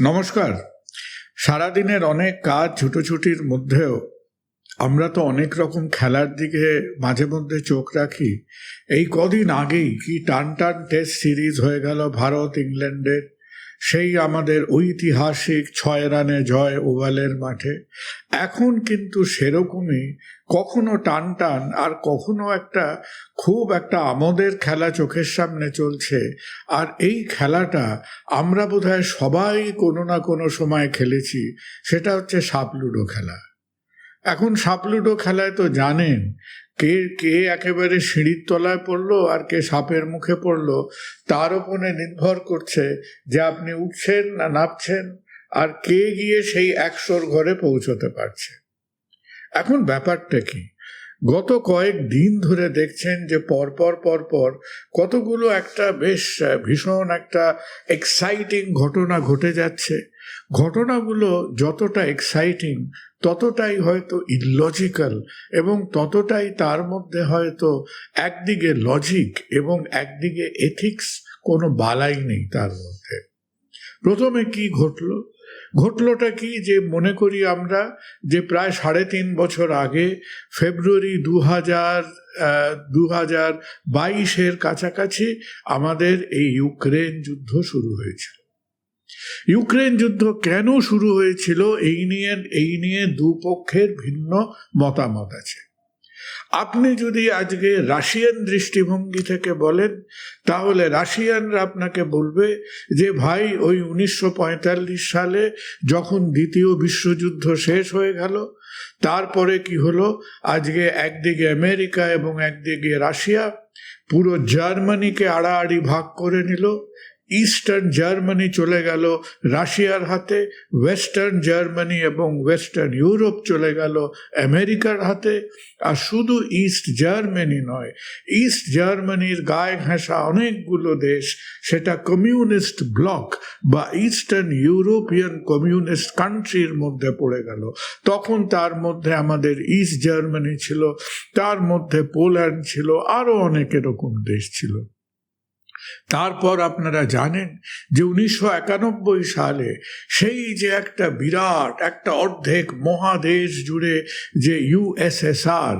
নমস্কার। সারাদিনের অনেক কাজ ছুটোছুটির মধ্যেও আমরা তো অনেক রকম খেলার দিকে মাঝে মধ্যে চোখ রাখি। এই কদিন আগেই কি টান টান টেস্ট সিরিজ হয়ে গেল ভারত ইংল্যান্ডের। সেই আমাদের ঐতিহাসিক ছয় রানে জয় ওভালের মাঠে। এখন কিন্তু সেরকমই কখনো টান টান আর কখনো একটা খুব একটা আমোদের খেলা চোখের সামনে চলছে। আর এই খেলাটা আমরা বোধহয় সবাই কোনো না কোনো সময় খেলেছি, সেটা হচ্ছে সাপ লুডো খেলা। এখন সাপ লুডো খেলায় তো জানেন কে কে একেবারে সিঁড়ির তলায় পড়ল আর কে সাপের মুখে পড়ল, তার উপরে নির্ভর করছে যে আপনি উঠছেন না নামছেন আর কে গিয়ে সেই একশোর ঘরে পৌঁছতে পারছে। এখন ব্যাপারটা কি? গত কয়েক দিন ধরে দেখছেন যে পরপর পরপর কতগুলো একটা বেশ ভীষণ একটা এক্সাইটিং ঘটনা ঘটে যাচ্ছে। ঘটনাগুলো যতটা এক্সাইটিং ততটাই হয়তো ইলজিক্যাল এবং ততটাই তার মধ্যে হয়তো একদিকে লজিক এবং একদিকে এথিক্স কোনো বালাই নেই তার মধ্যে। প্রথমে কি ঘটলো? ঘটলোটা কি যে মনে করি আমরা যে প্রায় সাড়ে তিন বছর আগে ফেব্রুয়ারি দু হাজার দু হাজার বাইশের কাছাকাছি আমাদের এই ইউক্রেন যুদ্ধ শুরু হয়েছিল। ইউক্রেন যুদ্ধ কেন শুরু হয়েছিল এই নিয়ে এই নিয়ে দুপক্ষের ভিন্ন মতামত আছে। আপনি যদি আজকে রাশিয়ান দৃষ্টিভঙ্গি থেকে বলেন, তাহলে রাশিয়ানরা আপনাকে বলবে যে, ভাই, ওই উনিশশো পঁয়তাল্লিশ সালে যখন দ্বিতীয় বিশ্বযুদ্ধ শেষ হয়ে গেল, তারপরে কি হলো? আজকে একদিকে আমেরিকা এবং একদিকে রাশিয়া, পুরো জার্মানিকে আড়াআড়ি ভাগ করে নিল ইস্টার্ন জার্মানি চলে গেল, রাশিয়ার হাতে ওয়েস্টার্ন জার্মানি এবং ওয়েস্টার্ন ইউরোপ চলে গেল আমেরিকার হাতে। আর শুধু ইস্ট জার্মানি নয় ইস্ট জার্মানির গায়ে ঘেঁষা অনেকগুলো দেশ, সেটা কমিউনিস্ট ব্লক বা ইস্টার্ন ইউরোপিয়ান কমিউনিস্ট কান্ট্রির মধ্যে পড়ে গেল। তখন তার মধ্যে আমাদের ইস্ট জার্মানি ছিল, তার মধ্যে পোল্যান্ড ছিল আরও অনেক এরকম দেশ ছিল। তারপর আপনারা জানেন যে উনিশশো একানব্বই সালে সেই যে একটা বিরাট, একটা অর্ধেক মহাদেশ জুড়ে যে USSR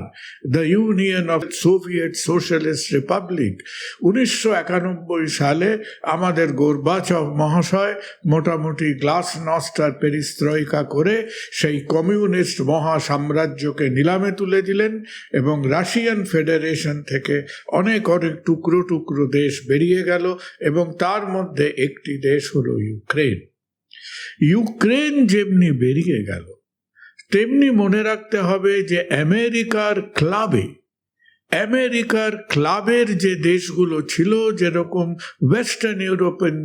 the union of Soviet socialist republic, উনিশশো একানব্বই সালে আমাদের গোরবাচভ মহাশয় মোটামুটি গ্লাস নস্টার পেরিস্ত্রয়িকা করে সেই কমিউনিস্ট মহা সাম্রাজ্যকে নিলামে তুলে দিলেন এবং রাশিয়ান ফেডারেশন থেকে অনেক অনেক টুকরো টুকরো দেশ বেরিয়ে গেল এবং তার মধ্যে একটি দেশ হলো ইউক্রেন। ইউক্রেন যেমনি বেরিয়ে গেল, তেমনি মনে রাখতে হবে যে আমেরিকার ক্লাবে আমেরিকার ক্লাবের যে দেশগুলো ছিল, যেরকম ওয়েস্টার্ন ইউরোপিয়ান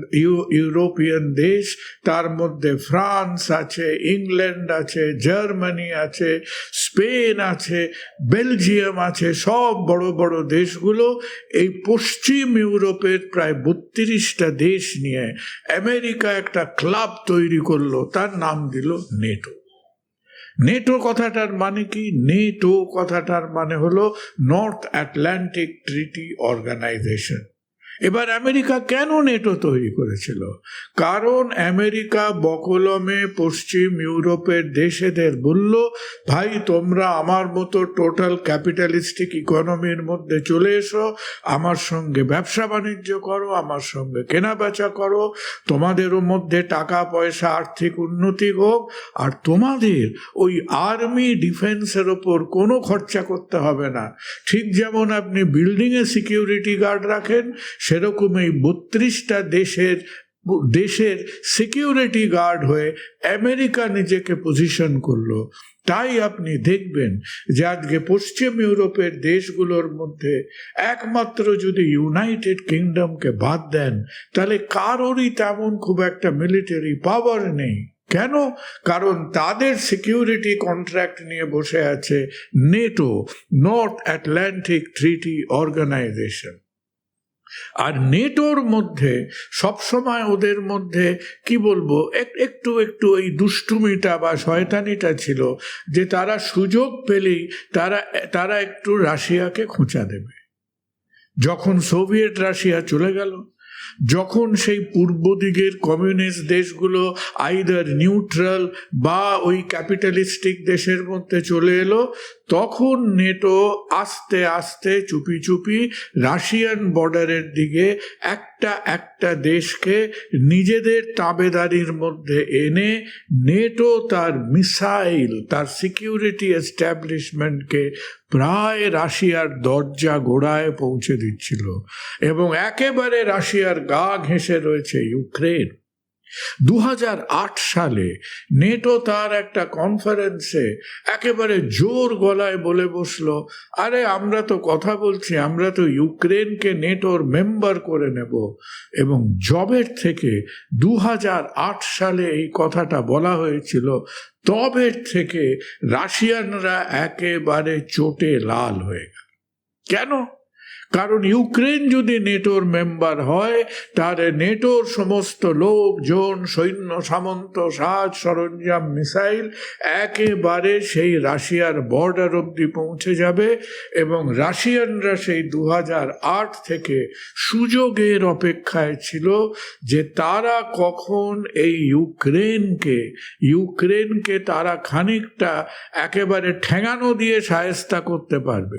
ইউরোপিয়ান দেশ, তার মধ্যে ফ্রান্স আছে, ইংল্যান্ড আছে, জার্মানি আছে, স্পেন আছে, বেলজিয়াম আছে, সব বড় বড় দেশগুলো এই পশ্চিম ইউরোপের প্রায় বত্রিশটা দেশ নিয়ে আমেরিকা একটা ক্লাব তৈরি করল, তার নাম দিল নেটো। নেটো কথাটার মানে কি? নেটো কথাটার মানে হলো নর্থ অ্যাটলান্টিক ট্রিটি অর্গানাইজেশন এবার আমেরিকা কেন নেটো তৈরি করেছিল? কারণ আমেরিকা বকলমে পশ্চিম ইউরোপের দেশেদের বলল, ভাই, তোমরা আমার মতো টোটাল ক্যাপিটালিস্টিক ইকোনমির মধ্যে চলে এসো, আমার সঙ্গে ব্যবসা বাণিজ্য করো, আমার সঙ্গে কেনা বেচা করো, তোমাদেরও মধ্যে টাকা পয়সা আর্থিক উন্নতি হোক, আর তোমাদের ওই আর্মি ডিফেন্সের ওপর কোনো খরচা করতে হবে না। ঠিক যেমন আপনি বিল্ডিংয়ে সিকিউরিটি গার্ড রাখেন সেরকম এই বত্রিশটা দেশের দেশের সিকিউরিটি গার্ড হয়ে আমেরিকা নিজেকে পজিশন করল। তাই আপনি দেখবেন যে আজকে পশ্চিম ইউরোপের দেশগুলোর মধ্যে একমাত্র যদি ইউনাইটেড কিংডমকে বাদ দেন, তাহলে কারোরই তেমন খুব একটা মিলিটারি পাওয়ার নেই। কেন? কারণ তাদের সিকিউরিটি কন্ট্রাক্ট নিয়ে বসে আছে NATO North Atlantic treaty organization আর নেটোর মধ্যে সবসময় ওদের মধ্যে, কি বলব, এক- একটু একটু এই দুষ্টুমিটা বা শয়তানিটা ছিল যে তারা সুযোগ পেলেই তারা তারা একটু রাশিয়াকে খোঁচা দেবে। যখন সোভিয়েত রাশিয়া চলে গেল যখন সেই পূর্ব দিকের কমিউনিস্ট দেশগুলো আইদার নিউট্রাল বা ওই ক্যাপিটালিস্টিক দেশের মধ্যে চলে এলো, তখন নেটো আস্তে আস্তে চুপি চুপি রাশিয়ান বর্ডারের দিকে একটা একটা দেশকে নিজেদের তাবেদারির মধ্যে এনে নেটো তার মিসাইল, তার সিকিউরিটি এস্টাবলিশমেন্টকে প্রায় রাশিয়ার দরজা গোড়ায় পৌঁছে দিচ্ছিল। এবং একেবারে রাশিয়ার গা ঘেঁষে রয়েছে ইউক্রেন। দু হাজার আট সালে নেটো তার একটা কনফারেন্সে একেবারে জোর গলায় বলে বসল, আরে, আমরা তো কথা বলছি, আমরা তো ইউক্রেনকে নেটোর মেম্বার করে নেব। এবং জবের থেকে দু হাজার আট সালে এই কথাটা বলা হয়েছিল, তবের থেকে রাশিয়ানরা একেবারে চোটে লাল হয়ে গেল। কেন? কারণ ইউক্রেন যদি নেটোর মেম্বার হয়, তাহলে নেটোর সমস্ত লোকজন সৈন্য, সামন্ত, সাজ, সরঞ্জাম, মিসাইল একেবারে সেই রাশিয়ার বর্ডার অবধি পৌঁছে যাবে এবং রাশিয়ানরা সেই দু আট থেকে সুযোগের অপেক্ষায় ছিল যে তারা কখন এই ইউক্রেনকে ইউক্রেনকে তারা খানিকটা একেবারে ঠেঙানো দিয়ে সায়স্তা করতে পারবে।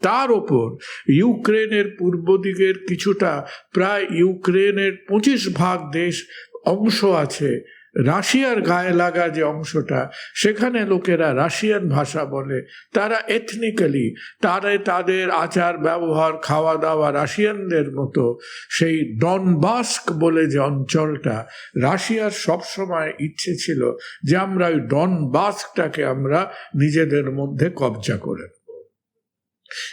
তার ওপর ইউক্রেনের পূর্ব দিকের কিছুটা প্রায় ইউক্রেনের পঁচিশ ভাগ দেশ অংশ আছে। রাশিয়ার গায়ে লাগা যে অংশটা, সেখানে লোকেরা রাশিয়ান ভাষা বলে। তারা এথনিক্যালি তারা তাদের আচার, ব্যবহার খাওয়া দাওয়া রাশিয়ানদের মতো। সেই ডনবাস্ক বলে যে অঞ্চলটা, রাশিয়ার সবসময় ইচ্ছে ছিল যে আমরা ওই ডনবাস্কটাকে আমরা নিজেদের মধ্যে কবজা করে।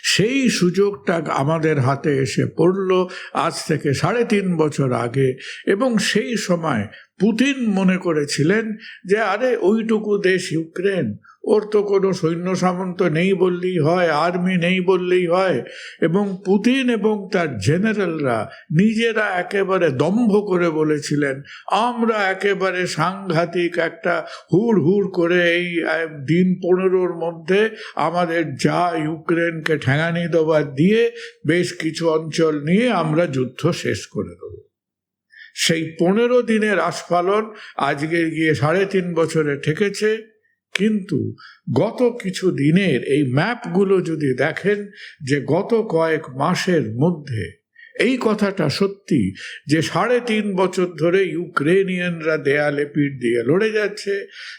সেই সুযোগটা আমাদের হাতে এসে পড়ল আজ থেকে সাড়ে তিন বছর আগে। এবং সেই সময় পুতিন মনে করেছিলেন যে, আরে, ওইটুকু দেশ ইউক্রেন ওর তো কোনো সৈন্য সামন্ত নেই বললেই হয়, আর্মি নেই বললেই হয়, এবং পুতিন এবং তার জেনারেলরা নিজেরা একেবারে দম্ভ করে বলেছিলেন, আমরা একেবারে সাংঘাতিক একটা হুড় হুড় করে এই দিন পনেরোর মধ্যে আমাদের যা ইউক্রেনকে ঠেঙানি দেওয়ার দিয়ে বেশ কিছু অঞ্চল নিয়ে আমরা যুদ্ধ শেষ করে দেবো। সেই পনেরো দিনের আস্ফালন আজকে গিয়ে সাড়ে তিন বছরে ঠেকেছে। কিন্তু গত কিছু দিনের এই ম্যাপগুলো যদি দেখেন যে গত কয়েক মাসের মধ্যে এই কথাটা সত্যি যে সাড়ে তিন বছর ধরে ইউক্রেনিয়ানরা দেয়ালে পিঠ দিয়ে লড়ে যাচ্ছে,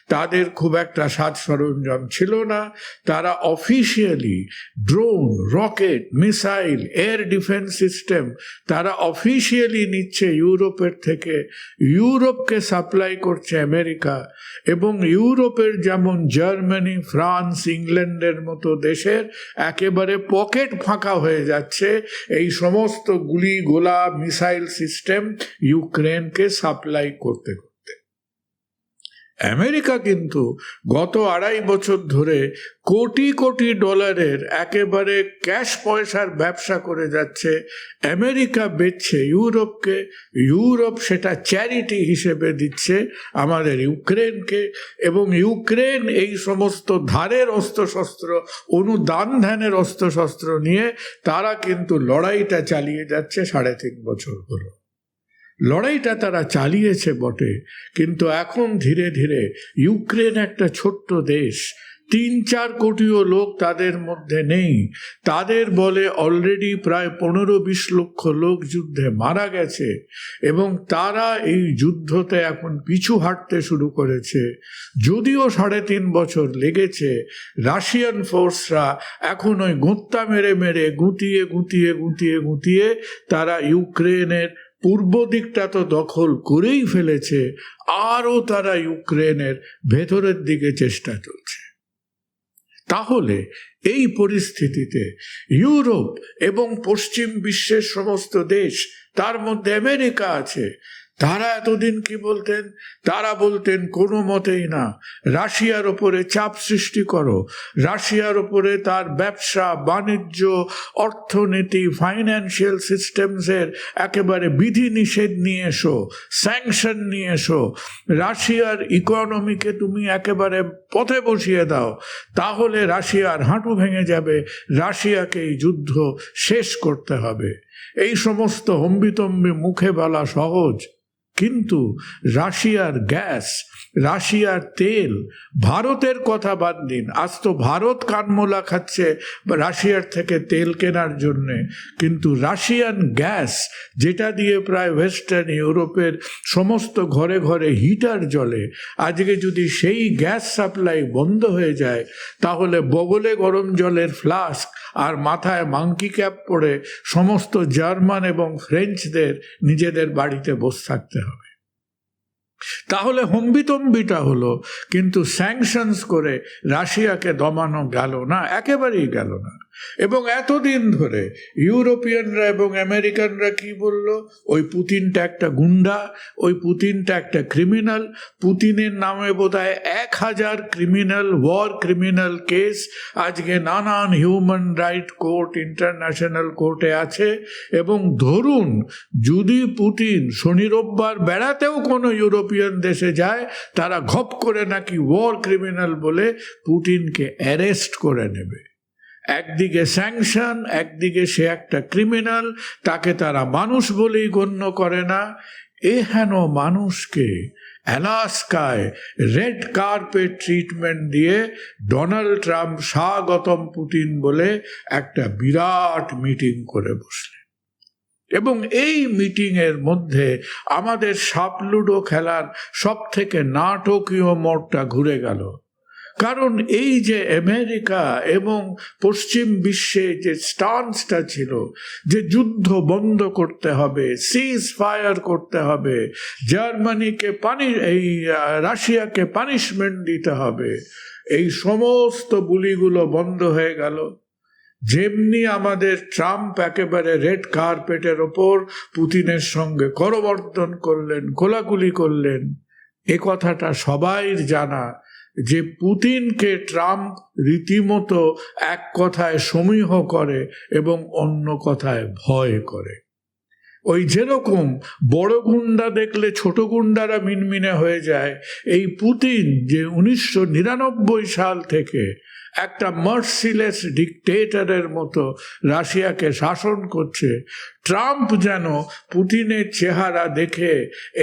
তাদের খুব একটা সাজ সরঞ্জাম ছিল না, তারা officially drone, rocket, missile, air defence system, তারা অফিসিয়ালি নিচ্ছে ইউরোপের থেকে, ইউরোপকে সাপ্লাই করছে আমেরিকা এবং ইউরোপের যেমন জার্মানি, ফ্রান্স, ইংল্যান্ডের মতো দেশের একেবারে পকেট ফাঁকা হয়ে যাচ্ছে, এই সমস্ত গুলি গোলা মিসাইল সিস্টেম ইউক্রেনকে সাপ্লাই করতে। করতে আমেরিকা কিন্তু গত আড়াই বছর ধরে কোটি কোটি ডলারের একেবারে ক্যাশ পয়সার ব্যবসা করে যাচ্ছে। আমেরিকা বেচছে, ইউরোপকে, ইউরোপ সেটা চ্যারিটি হিসেবে দিচ্ছে আমাদের ইউক্রেনকে এবং ইউক্রেন এই সমস্ত ধারের অস্ত্রশস্ত্র, অনুদান ধ্যানের অস্ত্রশস্ত্র নিয়ে তারা কিন্তু লড়াইটা চালিয়ে যাচ্ছে সাড়ে তিন বছর হলো। লড়াইটা তারা চালিয়েছে বটে, কিন্তু এখন ধীরে ধীরে ইউক্রেন একটা ছোট্ট দেশ। তিন চার কোটিও লোক তাদের মধ্যে নেই। তাদের বলে অলরেডি প্রায় পনেরো বিশ লক্ষ লোক যুদ্ধে মারা গেছে এবং তারা এই যুদ্ধতে এখন পিছু হাঁটতে শুরু করেছে। যদিও সাড়ে তিন বছর লেগেছে, রাশিয়ান ফোর্সরা এখন ওই গুঁত্তা মেরে মেরে গুঁতিয়ে গুঁতিয়ে গুঁতিয়ে গুঁতিয়ে তারা ইউক্রেনের পূর্ব দিকটা তো দখল করেই ফেলেছে, আরও তারা ইউক্রেনের ভেতরের দিকে চেষ্টা চলছে। তাহলে এই পরিস্থিতিতে ইউরোপ এবং পশ্চিম বিশ্বের সমস্ত দেশ, তার মধ্যে আমেরিকা আছে তারা এতদিন কি বলতেন? তারা বলতেন, কোনো মতেই না। রাশিয়ার ওপরে চাপ সৃষ্টি করো। রাশিয়ার ওপরে তার ব্যবসা, বাণিজ্য, অর্থনীতি ফাইন্যান্সিয়াল সিস্টেমসের একেবারে বিধি নিষেধ নিয়ে এসো স্যাংশন নিয়ে এসো। রাশিয়ার ইকোনমিকে তুমি একেবারে পথে বসিয়ে দাও, তাহলে রাশিয়ার হাঁটু ভেঙে যাবে। রাশিয়াকে এই যুদ্ধ শেষ করতে হবে। এই সমস্ত হম্বিতম্বি মুখে বলা সহজ। কিন্তু রাশিয়ার গ্যাস, রাশিয়ার তেল, ভারতের কথা বাদ দিন। আজ তো ভারত কানমোলা খাচ্ছে রাশিয়ার থেকে তেল কেনার জন্যে। কিন্তু রাশিয়ান গ্যাস, যেটা দিয়ে প্রায় ওয়েস্টার্ন ইউরোপের সমস্ত ঘরে ঘরে হিটার জ্বলে, আজকে যদি সেই গ্যাস সাপ্লাই বন্ধ হয়ে যায়, তাহলে বগলে গরম জলের ফ্লাস্ক আর মাথায় মাংকি ক্যাপ পরে সমস্ত জার্মান এবং ফ্রেঞ্চদের নিজেদের বাড়িতে বসে থাকতে তাহলে হম্বিতম্বিটা হলো কিন্তু স্যাংশনস করে রাশিয়াকে দমানো গেল না একেবারেই গেল না। এবং এতদিন ধরে ইউরোপিয়ানরা এবং আমেরিকানরা কি বলল? ওই পুতিনটা একটা গুন্ডা, ওই পুতিনটা একটা ক্রিমিনাল। পুতিনের নামে বোধহয় এক হাজার ক্রিমিনাল ওয়ার ক্রিমিনাল কেস। আজকে নানান হিউম্যান রাইট কোর্ট, ইন্টারন্যাশনাল কোর্টে আছে। এবং ধরুন, যদি পুতিন শনি রোববার বেড়াতেও কোনো ইউরোপিয়ান দেশে যায়, তারা ঘপ করে নাকি ওয়ার ক্রিমিনাল বলে পুতিনকে অ্যারেস্ট করে নেবে। একদিকে স্যাংশন একদিকে সে একটা ক্রিমিনাল তাকে তারা মানুষ বলেই গণ্য করে না। এ হেন মানুষকে অ্যালাস্কায় রেড কার্পেট ট্রিটমেন্ট দিয়ে ডোনাল্ড ট্রাম্প স্বাগতম পুতিন বলে একটা বিরাট মিটিং করে বসলেন। এবং এই মিটিংয়ের মধ্যে আমাদের সাপলুডো খেলার সব থেকে নাটকীয় মোড়টা ঘুরে গেল। কারণ এই যে আমেরিকা এবং পশ্চিম বিশ্বে যে স্টান্সটা ছিল, যে যুদ্ধ বন্ধ করতে হবে সিজ ফায়ার করতে হবে, জার্মানিকে পানি, এই রাশিয়াকে পানিশমেন্ট দিতে হবে, এই সমস্ত বুলিগুলো বন্ধ হয়ে গেল। যেমনি আমাদের ট্রাম্প একেবারে রেড কার্পেটের ওপর পুতিনের সঙ্গে করবর্তন করলেন কোলাকুলি করলেন, এ কথাটা সবাই জানা। যে পুতিনকে ট্রাম্প রীতিমতো এক কথায় সমীহ করে এবং অন্য কথায় ভয় করে। ওই যেরকম বড় গুন্ডা দেখলে ছোট গুন্ডারা মিনমিনে হয়ে যায়, এই পুতিন যে উনিশশো নিরানব্বই সাল থেকে একটা মার্সিলেস ডিকটেটরের মতো রাশিয়াকে শাসন করছে, ট্রাম্প যেন পুতিনের চেহারা দেখে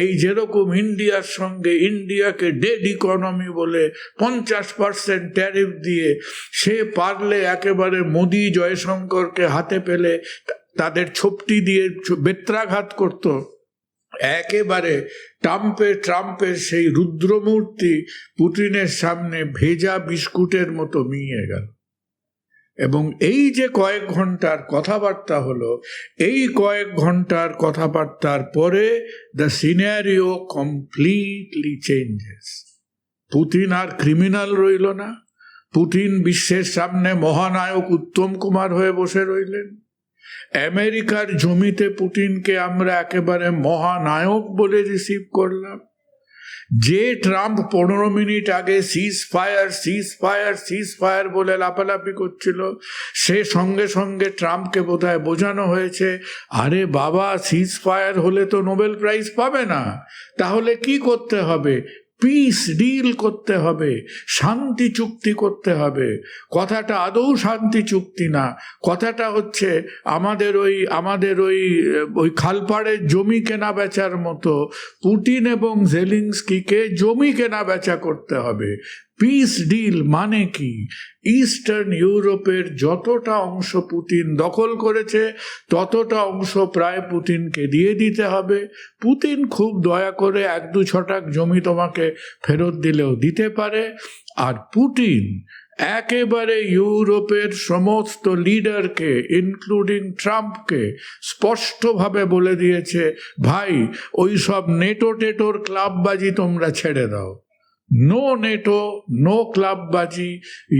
এই যেরকম ইন্ডিয়ার সঙ্গে ইন্ডিয়াকে ডেড ইকোনমি বলে পঞ্চাশ পার্সেন্ট ট্যারিফ দিয়ে, সে পারলে একেবারে মোদি জয়শঙ্করকে হাতে পেলে তাদের ছোপটি দিয়ে বেত্রাঘাত করত। একেবারে ট্রাম্পে, ট্রাম্পের সেই রুদ্রমূর্তি পুটিনের সামনে ভেজা বিস্কুটের মতো মিয়ে গেল। এবং এই যে কয়েক ঘণ্টার কথাবার্তা হলো, এই কয়েক ঘণ্টার কথাবার্তার পরে the scenario completely changes Putin R criminal রইল না। পুতিন বিশ্বের সামনে মহানায়ক উত্তম কুমার হয়ে বসে রইলেন। আমেরিকার জমিতে পুটিনকে আমরা একেবারে মহানায়ক বলে রিসিভ করলাম। যে ট্রাম্প পনেরো মিনিট আগে cease fire cease fire cease fire বলে লাপালাপি করছিল, সে সঙ্গে সঙ্গে ট্রাম্পকে বোধহয় বোঝানো হয়েছে, আরে বাবা সিজ ফায়ার হলে তো নোবেল প্রাইজ পাবে না। তাহলে কি করতে হবে? পিস ডিল করতে হবে, শান্তি চুক্তি করতে হবে। কথাটা আদৌ শান্তি চুক্তি না। কথাটা হচ্ছে আমাদের ওই আমাদের ওই ওই খালপাড়ের জমি কেনা বেচার মতো। পুটিন এবং জেলিংস্কিকে জমি কেনা বেচা করতে হবে। পিস ডিল মানে কি? ইস্টার্ন ইউরোপের যতটা অংশ পুতিন দখল করেছে, ততটা অংশ প্রায় পুতিনকে দিয়ে দিতে হবে। পুতিন খুব দয়া করে এক দু ছটাক জমি তোমাকে ফেরত দিলেও দিতে পারে। আর পুতিন একেবারে ইউরোপের সমস্ত লিডারকে ইনক্লুডিং ট্রাম্পকে, স্পষ্টভাবে বলে দিয়েছে, ভাই ওই সব নেটো টেটোর ক্লাববাজি তোমরা ছেড়ে দাও। নো নেটো নো ক্লাববাজি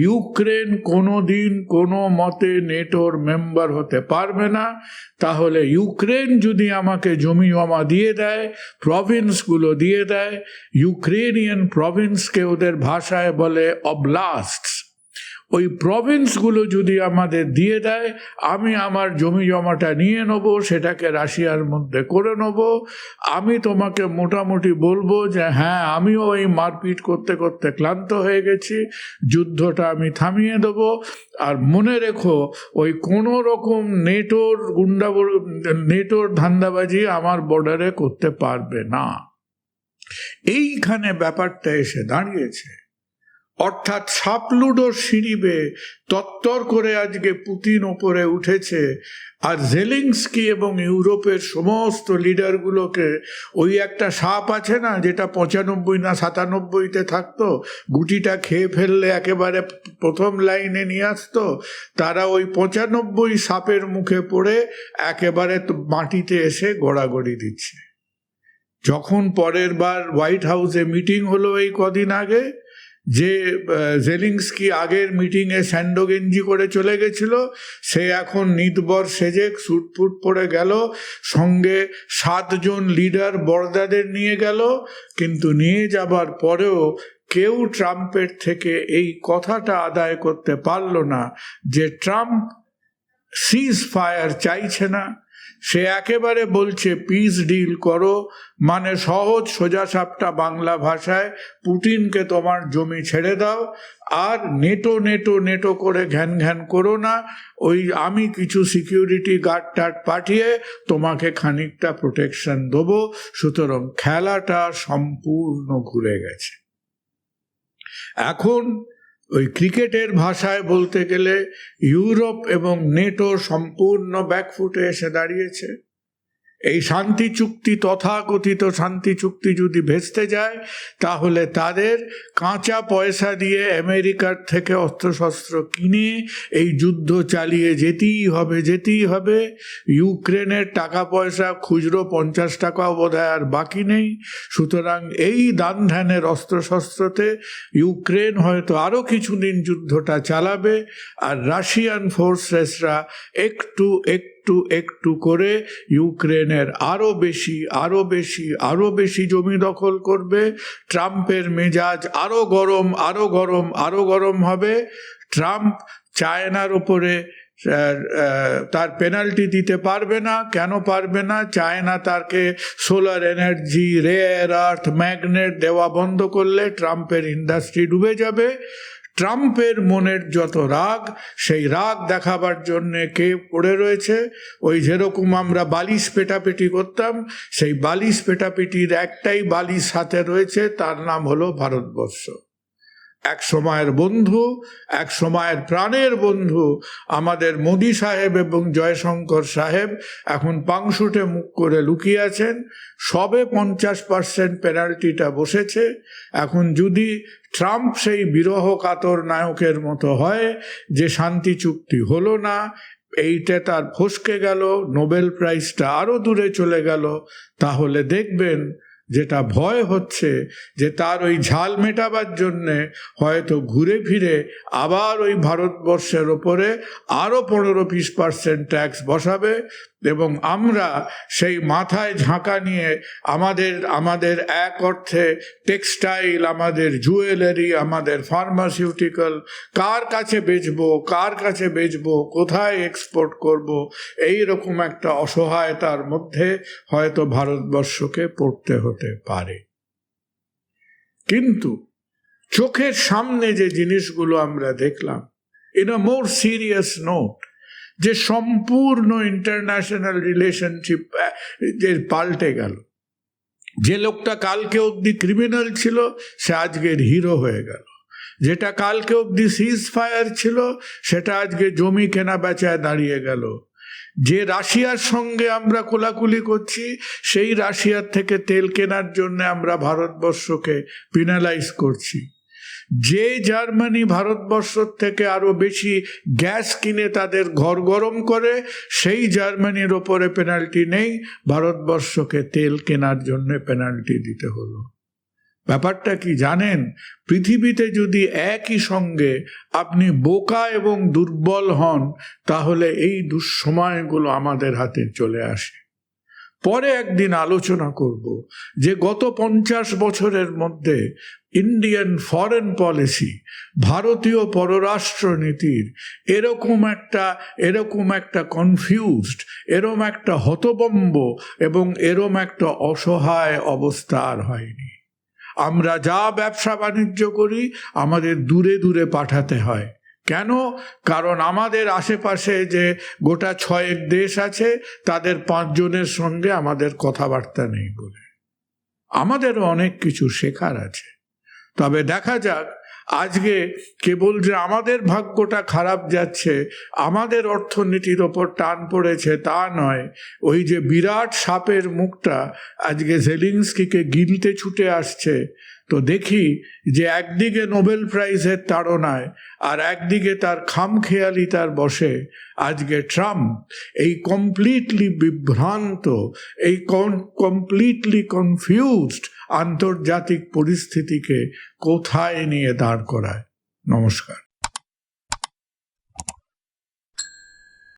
ইউক্রেন কোনো দিন কোনো মতে নেটোর মেম্বার হতে পারবে না তাহলে ইউক্রেন যদি আমাকে জমি জমা দিয়ে দেয় প্রভিন্সগুলো দিয়ে দেয় ইউক্রেনিয়ান প্রভিন্সকে ওদের ভাষায় বলে অবলাস্ট ওই প্রভিন্সগুলো যদি আমাদের দিয়ে দেয়, আমি আমার জমি জমাটা নিয়ে নেব, সেটাকে রাশিয়ার মধ্যে করে নেব। আমি তোমাকে মোটামুটি বলব যে হ্যাঁ আমিও এই মারপিট করতে করতে ক্লান্ত হয়ে গেছি, যুদ্ধটা আমি থামিয়ে দেব। আর মনে রেখো, ওই কোনো রকম নেটোর গুন্ডা নেটোর ধান্দাবাজি আমার বর্ডারে করতে পারবে না। এইখানে ব্যাপারটা এসে দাঁড়িয়েছে। অর্থাৎ সাপলুডো সিঁড়িবে তত্তর করে আজকে পুতিন ওপরে উঠেছে। আর জেলিংস্কি এবং ইউরোপের সমস্ত লিডারগুলোকে, ওই একটা সাপ আছে না, যেটা পঁচানব্বই না সাতানব্বইতে থাকতো, গুটিটা খেয়ে ফেললে একেবারে প্রথম লাইনে নিয়ে আসতো, তারা ওই পঁচানব্বই সাপের মুখে পড়ে একেবারে মাটিতে এসে গড়াগড়ি দিচ্ছে। যখন পরের বার হোয়াইট হাউসে মিটিং হলো এই কদিন আগে যে জেলিংস্কি আগের মিটিংয়ে স্যান্ডো গেঞ্জি করে চলে গেছিল, সে এখন নিতবর সেজে সুটফুট পরে গেল, সঙ্গে সাতজন লিডার বর্দাদের নিয়ে গেল, কিন্তু নিয়ে যাবার পরেও কেউ ট্রাম্পের থেকে এই কথাটা আদায় করতে পারল না যে ট্রাম্প সিজ ফায়ার চাইছে না। সে একেবারে বলছে পিস ডিল করো। মানে সহজ সোজা সাপটা বাংলা ভাষায়, পুটিনকে তোমার জমি ছেড়ে দাও, আর নেটো নেটো নেটো করে ঘ্যান ঘ্যান করো না। ওই আমি কিছু সিকিউরিটি গার্ড টার্ড পাঠিয়ে তোমাকে খানিকটা প্রোটেকশন দেবো। সুতরাং খেলাটা সম্পূর্ণ ঘুরে গেছে। এখন ওই ক্রিকেটের ভাষায় বলতে গেলে ইউরোপ এবং নেটো সম্পূর্ণ ব্যাকফুটে এসে দাঁড়িয়েছে। এই শান্তি চুক্তি তথাকথিত শান্তি চুক্তি যদি ভেস্তে যায়, তাহলে তাদের কাঁচা পয়সা দিয়ে আমেরিকার থেকে অস্ত্রশস্ত্র কিনে এই যুদ্ধ চালিয়ে যেতেই হবে যেতেই হবে। ইউক্রেনের টাকা পয়সা, খুচরো পঞ্চাশ টাকাও বোধ আর বাকি নেই। সুতরাং এই দান ধ্যানের অস্ত্রশস্ত্রতে ইউক্রেন হয়তো আরও কিছুদিন যুদ্ধটা চালাবে, আর রাশিয়ান ফোর্সেসরা একটু একটু একটু একটু করে ইউক্রেনের আরও বেশি আরও বেশি আরও বেশি জমি দখল করবে। ট্রাম্পের মেজাজ আরও গরম আরও গরম আরও গরম হবে। ট্রাম্প চায়নার ওপরে তার পেনাল্টি দিতে পারবে না। কেন পারবে না? চায়না তাকে solar energy, rare, earth, magnet দেওয়া বন্ধ করলে ট্রাম্পের ইন্ডাস্ট্রি ডুবে যাবে। ট্রাম্পের মনের যত রাগ, সেই রাগ দেখাবার জন্যে কে পড়ে রয়েছে? ওই যেরকম আমরা বালিশ পেটাপেটি করতাম, সেই বালিশ পেটাপেটির একটাই বালিশ হাতে রয়েছে, তার নাম হলো ভারতবর্ষ। এক সময়ের বন্ধু, এক সময়ের প্রাণের বন্ধু, আমাদের মোদি সাহেব এবং জয়শঙ্কর সাহেব এখন পাংশুটে মুখ করে লুকিয়ে আছেন। সবে পঞ্চাশ পার্সেন্ট পেনাল্টিটা বসেছে। এখন যদি ট্রাম্প সেই বিরহ কাতর নায়কের মতো হয় যে শান্তি চুক্তি হলো না, এইটা তার ফসকে গেল, নোবেল প্রাইজটা আরও দূরে চলে গেল, তাহলে দেখবেন যেটা ভয় হচ্ছে যে তার ওই ঝাল মেটাবার জন্যে হয়তো ঘুরে ফিরে আবার ওই ভারতবর্ষের ওপরে আরও পনেরো বিশ পার্সেন্ট ট্যাক্স বসাবে এবং আমরা সেই মাথায় ঝাঁকা নিয়ে আমাদের আমাদের এক অর্থে টেক্সটাইল, আমাদের জুয়েলারি, আমাদের ফার্মাসিউটিক্যাল, কার কাছে বেচবো, কার কাছে বেচবো, কোথায় এক্সপোর্ট করব, এই রকম একটা অসহায়তার মধ্যে হয়তো ভারতবর্ষকে পড়তে হতে পারে। কিন্তু চোখের সামনে যে জিনিসগুলো আমরা দেখলাম in a more serious note যে সম্পূর্ণ ইন্টারন্যাশনাল রিলেশনশিপ যে পাল্টে গেল। যে লোকটা কালকে অবধি ক্রিমিনাল ছিল, সে আজকের হিরো হয়ে গেল। যেটা কালকে অবধি সিজ ফায়ার ছিল, সেটা আজকে জমি কেনা বেচায় দাঁড়িয়ে গেল। যে রাশিয়ার সঙ্গে আমরা কোলাকুলি করছি, সেই রাশিয়ার থেকে তেল কেনার জন্য আমরা ভারতবর্ষকে পিনালাইজ করছি। যে জার্মানি ভারতবর্ষ থেকে আরও বেশি গ্যাস কিনে তাদের ঘর গরম করে, সেই জার্মানির ওপরে পেনাল্টি নেই। ভারতবর্ষকে তেল কেনার জন্য পেনাল্টি দিতে হলো। ব্যাপারটা কি জানেন? পৃথিবীতে যদি একই সঙ্গে আপনি বোকা এবং দুর্বল হন, তাহলে এই দুঃসময়গুলো আমাদের হাতে চলে আসে। পরে একদিন আলোচনা করব যে গত পঞ্চাশ বছরের মধ্যে ইন্ডিয়ান ফরেন পলিসি ভারতীয় পররাষ্ট্রনীতির এরকম একটা এরকম একটা কনফিউজড এরম একটা হতবম্ব এবং এরম একটা অসহায় অবস্থা আর হয়নি। আমরা যা ব্যবসা বাণিজ্য করি, আমাদের দূরে দূরে পাঠাতে হয়। কেন? কারণ আমাদের আশেপাশে যে গোটা ছয়েক দেশ আছে, তাদের পাঁচজনের সঙ্গে আমাদের কথাবার্তা নেই বলে। আমাদেরও অনেক কিছু শেখার আছে। তবে দেখা যাক আজকে কেবল যে আমাদের ভাগ্যটা খারাপ যাচ্ছে, আমাদের অর্থনীতির ওপর টান পড়েছে তা নয়। ওই যে বিরাট সাপের মুখটা আজকে জেলিংস্কিকে গিলতে ছুটে আসছে। তো দেখি যে একদিকে নোবেল প্রাইজের তাড়নায় আর একদিকে তার খামখেয়ালি তার বসে। আজকে ট্রাম্প এই কমপ্লিটলি বিভ্রান্ত, এই কমপ্লিটলি কনফিউজড আন্তর্জাতিক পরিস্থিতিকে কোথায় নিয়ে দাঁড় করায়? নমস্কার।